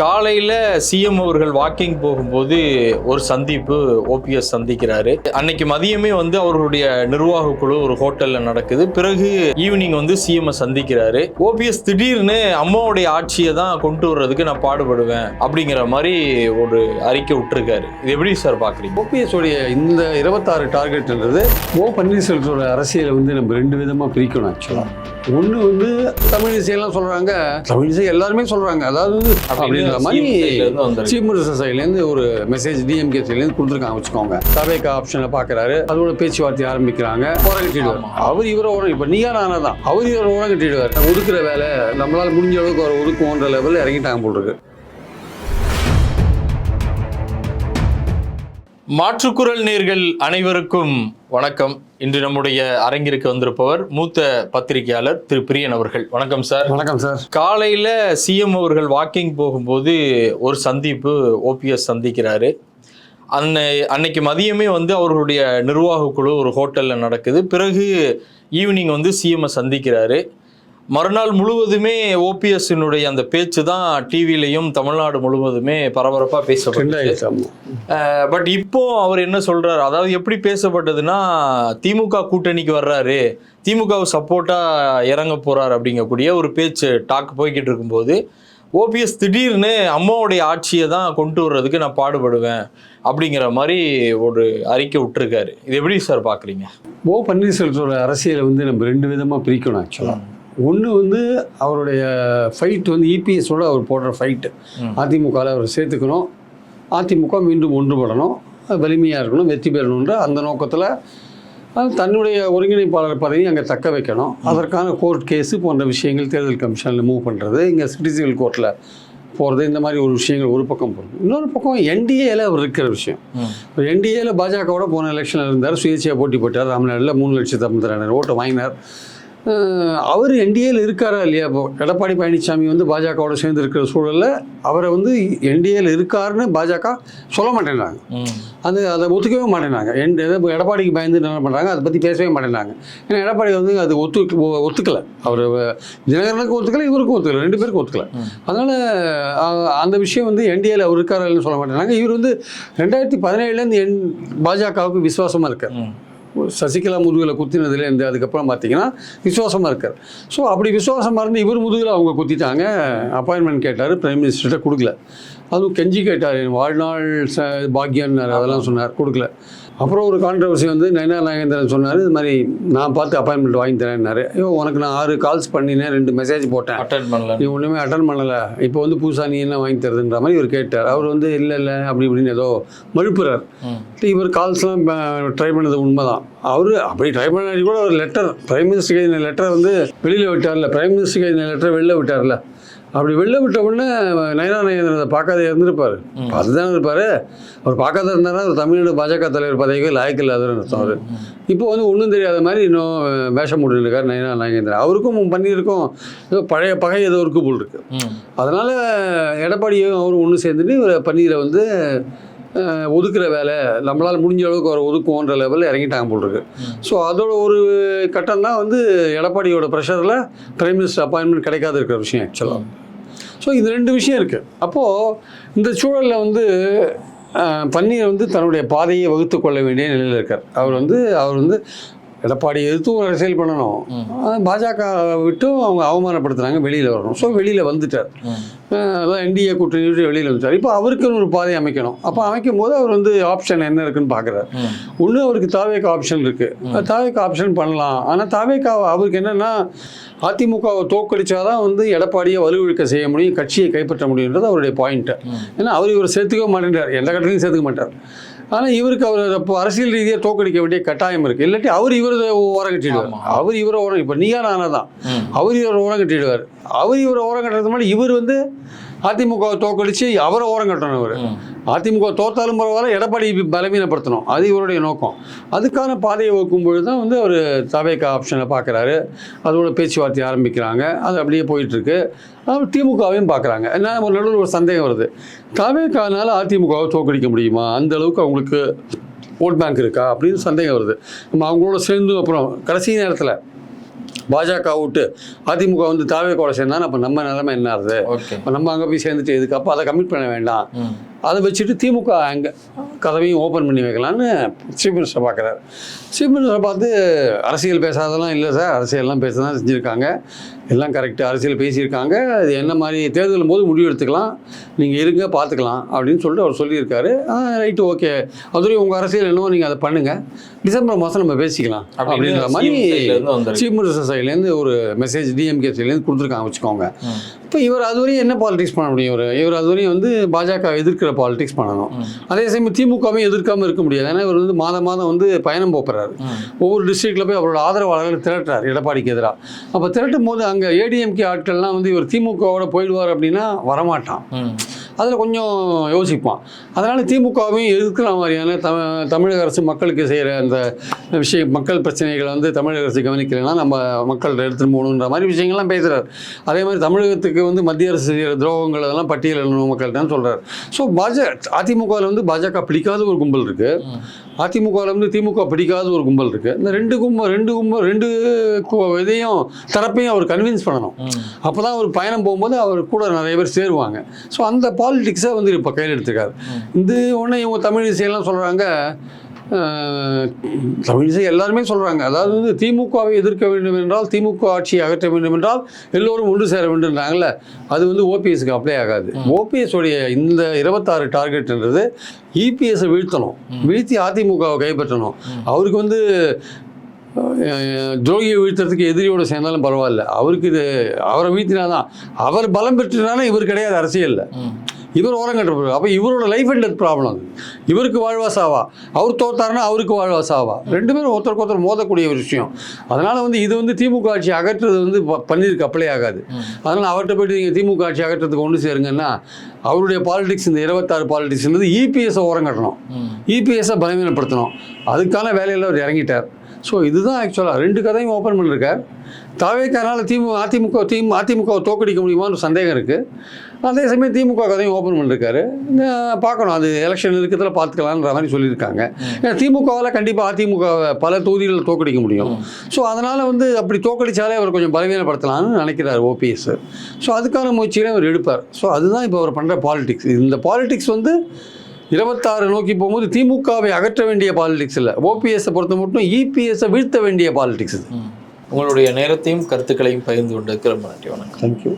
காலையில் சிஎம் அவர்கள் வாக்கிங் போகும்போது ஒரு சந்திப்பு ஓபிஎஸ் சந்திக்கிறாரு. அன்னைக்கு மதியமே வந்து அவர்களுடைய நிர்வாக குழு ஒரு ஹோட்டலில் நடக்குது. பிறகு ஈவினிங் வந்து சிஎம் சந்திக்கிறாரு. ஓபிஎஸ் திடீர்னு அம்மாவுடைய ஆட்சியை தான் கொண்டு வர்றதுக்கு நான் பாடுபடுவேன் அப்படிங்கிற மாதிரி ஒரு அறிக்கை விட்டுருக்காரு. இது எப்படி சார் பார்க்குறீங்க ஓபிஎஸ் உடைய இந்த இருபத்தாறு டார்கெட்ன்றது ஓ பன்னீர்செல்வத்தோட அரசியலை வந்து நம்ம ரெண்டு விதமாக பிரிக்கணும் ஆக்சுவலாக ஒன்று வந்து தமிழிசையெல்லாம் சொல்கிறாங்க தமிழிசை எல்லாருமே சொல்கிறாங்க அதாவது அப்படின்ற மாதிரி. சீஃப் மினிஸ்டர் சைட்லேருந்து ஒரு மெசேஜ் டிஎம்கே சைட்லேருந்து கொடுத்துருக்காங்க வச்சுக்கோங்க. தவேக்கா ஆப்ஷனை பார்க்குறாரு. அதோட பேச்சுவார்த்தை ஆரம்பிக்கிறாங்க. ஓரம் கட்டிடுவார் அவர் இவரை ஓரம் இப்போ நீயா நானா தான். அவர் இவரை ஓரம் கட்டிடுவார் ஒதுக்குற வேலை நம்மளால் முடிஞ்ச அளவுக்கு அவர் ஒதுக்குவோன்ற லெவலில் இறங்கிட்டாங்க போல் இருக்கு. மாற்றுக்குரல் நேர்கள் அனைவருக்கும் வணக்கம். இன்று நம்முடைய அரங்கிற்கு வந்திருப்பவர் மூத்த பத்திரிகையாளர் திரு பிரியன் அவர்கள். வணக்கம் சார். வணக்கம் சார். காலையில் சிஎம் அவர்கள் வாக்கிங் போகும்போது ஒரு சந்திப்பு ஓபிஎஸ் சந்திக்கிறாரு. அன்னை அன்னைக்கு மதியமே வந்து அவர்களுடைய நிர்வாக குழு ஒரு ஹோட்டலில் நடக்குது. பிறகு ஈவினிங் வந்து சிஎம்ஐ சந்திக்கிறாரு. மறுநாள் முழுவதுமே ஓபிஎஸ்னுடைய அந்த பேச்சு தான் டிவிலையும் தமிழ்நாடு முழுவதுமே பரபரப்பாக பேசப்பட்டது பட் இப்போ அவர் என்ன சொல்றாரு? அதாவது எப்படி பேசப்பட்டதுன்னா திமுக கூட்டணிக்கு வர்றாரு திமுகவை சப்போர்ட்டா இறங்க போறாரு அப்படிங்கக்கூடிய ஒரு பேச்சு டாக் போய்கிட்டு இருக்கும்போது ஓபிஎஸ் திடீர்னு அம்மாவுடைய ஆட்சியை தான் கொண்டு வர்றதுக்கு நான் பாடுபடுவேன் அப்படிங்கிற மாதிரி ஒரு அறிக்கை விட்டுருக்காரு. இது எப்படி சார் பார்க்குறீங்க ஓ பன்னீர்செல்வத்தோட அரசியலை வந்து நம்ம ரெண்டு விதமாக பிரிக்கணும் ஆக்சுவலாக ஒன்று வந்து அவருடைய ஃபைட் வந்து இபிஎஸோட அவர் போடுற ஃபைட்டு. அதிமுகவில் அவர் சேர்த்துக்கணும். அதிமுக மீண்டும் ஒன்றுபடணும். வலிமையாக இருக்கணும் வெற்றி பெறணுன்ற அந்த நோக்கத்தில் தன்னுடைய ஒருங்கிணைப்பாளர் பதவி அங்கே தக்க வைக்கணும். அதற்கான கோர்ட் கேஸு போன்ற விஷயங்கள் தேர்தல் கமிஷனில் மூவ் பண்ணுறது இங்கே சிட்டிசிவல் கோர்ட்டில் போகிறது இந்த மாதிரி ஒரு விஷயங்கள் ஒரு பக்கம் போகிறது இன்னொரு பக்கம் என்டிஏல அவர் இருக்கிற விஷயம். இப்போ என்டிஏல பாஜகவோட போன எலெக்ஷனில் இருந்தார் சுயேட்சையாக போட்டி போட்டார் தமிழ்நாட்டில் மூணு லட்சத்து ஐம்பத்தி ஓட்டை வாங்கினார். அவர் என்டிஏல இருக்காரா இல்லையா இப்போ? எடப்பாடி பழனிசாமி வந்து பாஜகவோட சேர்ந்து இருக்கிற சூழலில் அவரை வந்து என்டிஏல இருக்காருன்னு பாஜக சொல்ல மாட்டேங்கிறாங்க. அது அதை ஒத்துக்கவே மாட்டேனாங்க என் எதை- எடப்பாடிக்கு பயந்து என்ன பண்ணுறாங்க அதை பற்றி பேசவே மாட்டேனாங்க ஏன்னா எடப்பாடி வந்து அது ஒத்து ஒத்துக்கலை. அவர் தினகரனுக்கும் ஒத்துக்கலை இவருக்கும் ஒத்துக்கலை ரெண்டு பேருக்கும் ஒத்துக்கலை. அதனால் அந்த விஷயம் வந்து என்டிஏல அவர் இருக்காருன்னு சொல்ல மாட்டேனாங்க இவர் வந்து ரெண்டாயிரத்தி பதினேழுலேருந்து என் பாஜகவுக்கு விசுவாசமாக இருக்கார். சசிகலா முதுகில் குத்தினதுலேருந்து அதுக்கப்புறம் பார்த்தீங்கன்னா விசுவாசமாக இருக்கார். ஸோ அப்படி விசுவாசமாக இருந்து இவர் முதுகில் அவங்க குத்திட்டாங்க. அப்பாயின்மெண்ட் கேட்டார் பிரைம் மினிஸ்டர்கிட்ட கொடுக்கல. அதுவும் கெஞ்சி கேட்டார் என் வாழ்நாள் ச பாக்கியன்னார் அதெல்லாம் சொன்னார் கொடுக்கல. அப்புறம் ஒரு கான்ட்ரவர்சி வந்து நயனா நாகேந்திரன் சொன்னார் இது மாதிரி நான் பார்த்து அப்பாயின்மெண்ட் வாங்கி தரேன்னாரு. ஐயோ உனக்கு நான் ஆறு கால்ஸ் பண்ணினேன் ரெண்டு மெசேஜ் போட்டேன். அட்டன் பண்ணல. நீ ஒன்றுமே அட்டன் பண்ணலை. இப்போ வந்து புதுசாக நீ என்ன வாங்கி தருதுன்ற மாதிரி இவர் கேட்டார். அவர் வந்து இல்லை இல்லை அப்படி இப்படின்னு ஏதோ மழுப்புறார். இவர் கால்ஸ்லாம் ட்ரை பண்ணது உண்மைதான். அவர் அப்படி ட்ரை பண்ணாடி கூட ஒரு லெட்டர் பிரைம் மினிஸ்டருக்கு எழுதின லெட்டரை வந்து வெளியில் விட்டார்ல. பிரைம் மினிஸ்டருக்கு எழுதின லெட்டரை வெளில விட்டார்ல. அப்படி வெளில விட்ட உடனே நயனா அதை பார்க்காத இருந்திருப்பார். அதுதான் இருப்பார் அவர் பார்க்காத இருந்தாருன்னா அவர் தமிழ்நாடு பாஜக தலைவர் பதவிக்கு லாய்க்கு இல்லாதன்னு அர்த்தம் அவர். இப்போ வந்து ஒன்றும் தெரியாத மாதிரி இன்னும் வேஷம் போட்டு இருக்கார் நயனா நாகேந்திரன் அவருக்கும் பண்ணியிருக்கும். ஏதோ பழைய பகை ஏதோ இருக்கு போல் இருக்கு. ம். அதனால் எடப்பாடியும் அவரும் ஒன்று சேர்ந்துட்டு இவரை பன்னீரை வந்து ஒதுக்குற வேலை நம்மளால் முடிஞ்ச அளவுக்கு அவர் ஒதுக்குவோன்ற லெவலில் இறங்கிட்டாங்க போல் இருக்கு. ஸோ அதோட ஒரு கட்டம் தான் வந்து எடப்பாடியோட ப்ரெஷரில் பிரைம் மினிஸ்டர் அப்பாயின்மெண்ட் கிடைக்காத இருக்கிற விஷயம் ஆக்சுவலாக ஸோ இது ரெண்டு விஷயம் இருக்குது அப்போது இந்த சூழலில் வந்து பன்னீர் வந்து தன்னுடைய பாதையை வகுத்து கொள்ள வேண்டிய நிலையில் இருக்கார். அவர் வந்து அவர் வந்து எடப்பாடி எதிர்த்தும் அரசியல் பண்ணணும். பாஜக விட்டும் அவங்க அவமானப்படுத்துனாங்க வெளியில் வரணும். ஸோ வெளியில் வந்துட்டார். அதான் என்டிஏ கூட்டணி விட்டு வெளியில் வந்துட்டார். இப்போ அவருக்குன்னு ஒரு பாதை அமைக்கணும். அப்போ அமைக்கும் போது அவர் வந்து ஆப்ஷன் என்ன இருக்குன்னு பார்க்குறாரு. ஒன்று அவருக்கு தாவேக்கா ஆப்ஷன் இருக்குது தாவேக்கா ஆப்ஷன் பண்ணலாம். ஆனால் தாவேக்கா அவருக்கு என்னென்னா அதிமுகவை தோக்கடிச்சாதான் வந்து எடப்பாடியை வலுவிழுக்க செய்ய முடியும் கட்சியை கைப்பற்ற முடியுன்றது அவருடைய பாயிண்ட்டு ஏன்னா அவர் இவர் சேர்த்துக்க மாட்டேன்றார். எந்த கட்டளையும் சேர்த்துக்க மாட்டார். ஆனால் இவருக்கு அவர் அப்போ அரசியல் ரீதியாக தோக்கடிக்க வேண்டிய கட்டாயம் இருக்குது இல்லாட்டி அவர் இவர் ஓரம் கட்டிடுவார் அவர் இவரை ஓரம் இப்போ நீயா நானா தான். அவர் இவரை ஓரம் கட்டிடுவார் அவர் இவரை ஓரம் கட்டுறது இவர் வந்து அதிமுகவை தோக்கடிச்சு அவரை ஓரம் கட்டணும் அவர் ம். அதிமுக தோத்தாலும் பரவாயில்ல எடப்பாடி பலவீனப்படுத்தணும். அது இவருடைய நோக்கம். அதுக்கான பாதையை வைக்கும் பொழுது தான் வந்து அவர் தவேக்கா ஆப்ஷனை பார்க்குறாரு. அதோட பேச்சுவார்த்தை ஆரம்பிக்கிறாங்க. அது அப்படியே போயிட்டுருக்கு. அவர் திமுகவையும் பார்க்குறாங்க. என்ன ஒரு நடுவில் ஒரு சந்தேகம் வருது. தவேக்கானால அதிமுகவை தோக்கடிக்க முடியுமா? அந்த அளவுக்கு அவங்களுக்கு ஓட் பேங்க் இருக்கா? அப்படின்னு சந்தேகம் வருது. நம்ம அவங்களோட சேர்ந்து அப்புறம் கடைசி நேரத்தில் பாஜக விட்டு அதிமுக வந்து தாவே கூட சேர்ந்தா அப்போ நம்ம நிலைமை என்ன ஆகுது? நம்ம அங்கே போய் சேர்ந்துட்டு இதுக்கு அப்போ அதை கமிட் பண்ண வேண்டாம். அதை வச்சுட்டு திமுக அங்கே கதவையும் ஓப்பன் பண்ணி வைக்கலான்னு சீஃப் மினிஸ்டர் பார்க்குறாரு. சீஃப் மினிஸ்டர் பார்த்து அரசியல் பேசாதெல்லாம் இல்லை சார் அரசியல்லாம் பேச தான் செஞ்சுருக்காங்க. எல்லாம் கரெக்டாக அரசியல் பேசியிருக்காங்க. அது என்ன மாதிரி தேர்தலும் போது முடிவு எடுத்துக்கலாம். நீங்கள் இருங்க பார்த்துக்கலாம். அப்படின்னு சொல்லிட்டு அவர் சொல்லியிருக்காரு. ரைட்டு ஓகே அதுவரை உங்கள் அரசியல் என்னவோ நீங்கள் அதை பண்ணுங்கள் டிசம்பர் மாதம் நம்ம பேசிக்கலாம். அப்படின்ற மாதிரி. சீஃப் மினிஸ்டர் சைட்லேருந்து ஒரு மெசேஜ் டிஎம்கே சைட்லேருந்து கொடுத்துருக்காங்க வச்சுக்கோங்க. இப்போ இவர் அதுவரையும் என்ன பாலிடிக்ஸ் பண்ண முடியும் இவர்? இவர் அதுவரையும் வந்து பாஜக எதிர்க்கிற பாலிடிக்ஸ் பண்ணணும். அதே சமயம் திமுகவையும் எதிர்க்காம இருக்க முடியாது. ஏன்னா இவர் வந்து மாதம் மாதம் வந்து பயணம் போகிறாரு ஒவ்வொரு டிஸ்ட்ரிக்ட்ல போய் அவரோட ஆதரவாளர்களை திரட்டுறாரு எடப்பாடிக்கு எதிராக அப்போ திரட்டும் போது அங்கே ஏடிஎம்கே ஆட்கள்லாம் வந்து இவர் திமுகவோட போயிடுவார் அப்படின்னா வரமாட்டான். அதில் கொஞ்சம் யோசிப்பான். அதனால் திமுகவையும் எதிர்க்கிற மாதிரியான த தமிழக அரசு மக்களுக்கு செய்கிற அந்த விஷயம் மக்கள் பிரச்சனைகளை வந்து தமிழக அரசு கவனிக்கலைன்னா நம்ம மக்கள்கிட்ட எடுத்துகிட்டு போகணுன்ற மாதிரி விஷயங்கள்லாம் பேசுகிறார் அதே மாதிரி தமிழகத்துக்கு வந்து மத்திய அரசு செய்கிற துரோகங்கள் அதெல்லாம் பட்டியலிடணும் மக்கள்கிட்ட சொல்கிறார் ஸோ பாஜக அதிமுகவில் வந்து பாஜக பிடிக்காத ஒரு கும்பல் இருக்குது அதிமுகவில் வந்து திமுக பிடிக்காத ஒரு கும்பல் இருக்குது இந்த ரெண்டு கும்பல் ரெண்டு கும்பல் ரெண்டு இதையும் தரப்பையும் அவர் கன்வின்ஸ் பண்ணணும். அப்போ தான் அவர் பயணம் போகும்போது அவர் கூட நிறைய பேர் சேருவாங்க. ஸோ அந்த பாலிடிக்ஸை வந்து இப்போ கையில் எடுத்துருக்காரு இது ஒன்று இவங்க தமிழ் இசையெல்லாம் சொல்கிறாங்க தமிழ் இசை எல்லாருமே சொல்கிறாங்க அதாவது வந்து திமுகவை எதிர்க்க வேண்டும் என்றால் திமுக ஆட்சியை அகற்ற வேண்டும் என்றால் எல்லோரும் ஒன்று சேர வேண்டும்ன்றாங்கல்ல. அது வந்து ஓபிஎஸ்க்கு அப்ளை ஆகாது. ஓபிஎஸ் உடைய இந்த இருபத்தாறு டார்கெட்ன்றது இபிஎஸ்ஸை வீழ்த்தணும். வீழ்த்தி அதிமுகவை கைப்பற்றணும். அவருக்கு வந்து துரோகியை வீழ்த்துறதுக்கு எதிரியோட சேர்ந்தாலும் பரவாயில்ல. அவருக்கு இது அவரை வீழ்த்தினாதான். அவர் பலம் பெற்றுனாலும் இவர் கிடையாது அரசியலில். இவர் ஓரம் கட்டுறது அப்போ இவரோட லைஃப் அண்ட் டெத் ப்ராப்ளம் அது. இவருக்கு வாழ்வா சாவா? அவர் தோத்தாருன்னா அவருக்கு வாழ்வா சாவா? ரெண்டு பேரும் ஒருத்தருக்கு ஒருத்தர் மோதக்கூடிய ஒரு விஷயம். அதனால் வந்து இது வந்து திமுக ஆட்சி அகற்றுறது வந்து ப- பன்னீருக்கு அப்ளை ஆகாது. அதனால் அவர்கிட்ட போயிட்டு நீங்கள் திமுக ஆட்சி அகற்றத்துக்கு ஒன்று சேருங்கன்னா அவருடைய பாலிடிக்ஸ் இந்த இருபத்தாறு பாலிடிக்ஸ்ன்றது இபிஎஸ்ஸை ஓரம் கட்டணும் இபிஎஸ்ஸை பலவீனப்படுத்தணும். அதுக்கான வேலையில் அவர் இறங்கிட்டார். ஸோ இதுதான் ஆக்சுவலாக ரெண்டு கதையும் ஓப்பன் பண்ணிருக்கார் தாவேக்கானால திமுக அதிமுக திமுக அதிமுகவை தோக்கடிக்க முடியுமான்னு சந்தேகம் இருக்குது அதே சமயம் திமுக கதையும் ஓப்பன் பண்ணிருக்காரு. அஹ் பார்க்கணும். அது எலெக்ஷன் இருக்கிறதுல பார்த்துக்கலான்ற மாதிரி சொல்லியிருக்காங்க. ஏன்னா திமுகவால் கண்டிப்பாக அதிமுகவை பல தொகுதிகளில் தோக்கடிக்க முடியும். ஸோ அதனால் வந்து அப்படி தோக்கடிச்சாலே அவர் கொஞ்சம் பலவீனப்படுத்தலாம்னு நினைக்கிறார் ஓபிஎஸ் ஸோ அதுக்கான முயற்சியில அவர் எடுப்பார். ஸோ அதுதான் இப்போ அவர் பண்ணுற பாலிடிக்ஸ் இந்த பாலிடிக்ஸ் வந்து இருபத்தாறு நோக்கி போகும்போது திமுகவை அகற்ற வேண்டிய பாலிடிக்ஸ் இல்லை. ஓபிஎஸ்ஸை பொறுத்த மட்டும் இபிஎஸ்ஸை வீழ்த்த வேண்டிய பாலிடிக்ஸ் இது. உங்களுடைய நேரத்தையும் கருத்துக்களையும் பகிர்ந்து கொண்டதுக்கு ரொம்ப நன்றி. வணக்கம். தேங்க்யூ